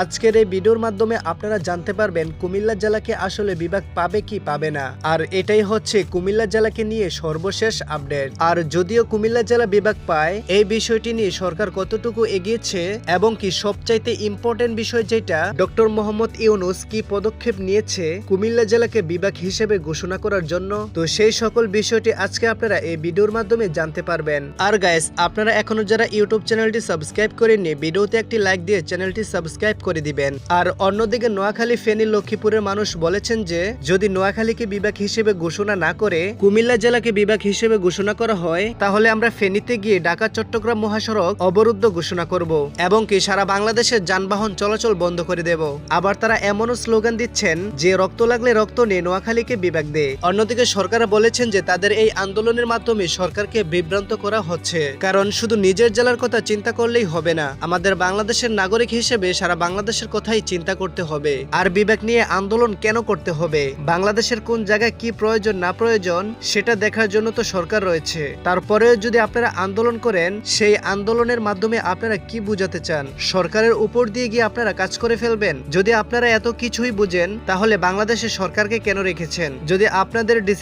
আজকের এই ভিডিওর মাধ্যমে আপনারা জানতে পারবেন কুমিল্লা জেলাকে আসলে বিভাগ পাবে কি পাবে না। আর এটাই হচ্ছে কুমিল্লা জেলাকে নিয়ে সর্বশেষ আপডেট। আর যদিও কুমিল্লা জেলা বিভাগ পায়, এই বিষয়টি নিয়ে সরকার কতটুকু এগিয়েছে এবং কি সবচাইতে ইম্পর্টেন্ট বিষয় যেটা, ডক্টর মোহাম্মদ ইউনুস কি পদক্ষেপ নিয়েছে কুমিল্লা জেলাকে বিভাগ হিসেবে ঘোষণা করার জন্য? তো সেই সকল বিষয়টি আজকে আপনারা এই ভিডিওর মাধ্যমে জানতে পারবেন। আর গাইস আপনারা এখনও যারা ইউটিউব চ্যানেলটি সাবস্ক্রাইব করেননি, ভিডিওতে একটি লাইক দিয়ে চ্যানেলটি সাবস্ক্রাইব করে দিবেন। আর অন্যদিকে নোয়াখালী ফেনী লক্ষ্মীপুরের মানুষ বলেছেন যে, যদি নোয়াখালীকে বিভাগ হিসেবে ঘোষণা না করে কুমিল্লা জেলাকে বিভাগ হিসেবে ঘোষণা করা হয়, তাহলে আমরা ফেনীতে গিয়ে ঢাকা, চট্টগ্রাম মহাসড়ক অবরুদ্ধ ঘোষণা করব এবং কি সারা বাংলাদেশের যানবাহন চলাচল বন্ধ করে দেব। আবার তারা এমনও স্লোগান দিচ্ছেন যে, রক্ত লাগলে রক্ত নিয়ে নোয়াখালীকে বিভাগ দে। অন্যদিকে সরকার বলেছেন যে, তাদের এই আন্দোলনের মাধ্যমে সরকারকে বিভ্রান্ত করা হচ্ছে। কারণ শুধু নিজের জেলার কথা চিন্তা করলেই হবে না, আমাদের বাংলাদেশের নাগরিক হিসেবে সারা বাংলাদেশের কথাই চিন্তা করতে হবে আর বিবেক নিয়ে আন্দোলন কেন করতে হবে? বাংলাদেশের কোন জায়গায় কি প্রয়োজন, না প্রয়োজন, সেটা দেখার জন্য তো সরকার রয়েছে। তারপরেও যদি আপনারা আন্দোলন করেন, সেই আন্দোলনের মাধ্যমে আপনারা কি বুঝাতে চান? সরকারের উপর দিয়ে গিয়ে আপনারা কাজ করে ফেলবেন? যদি আপনারা এত কিছুই বুঝেন, তাহলে বাংলাদেশের সরকারকে কেন রেখেছেন? যদি আপনাদের ডিসি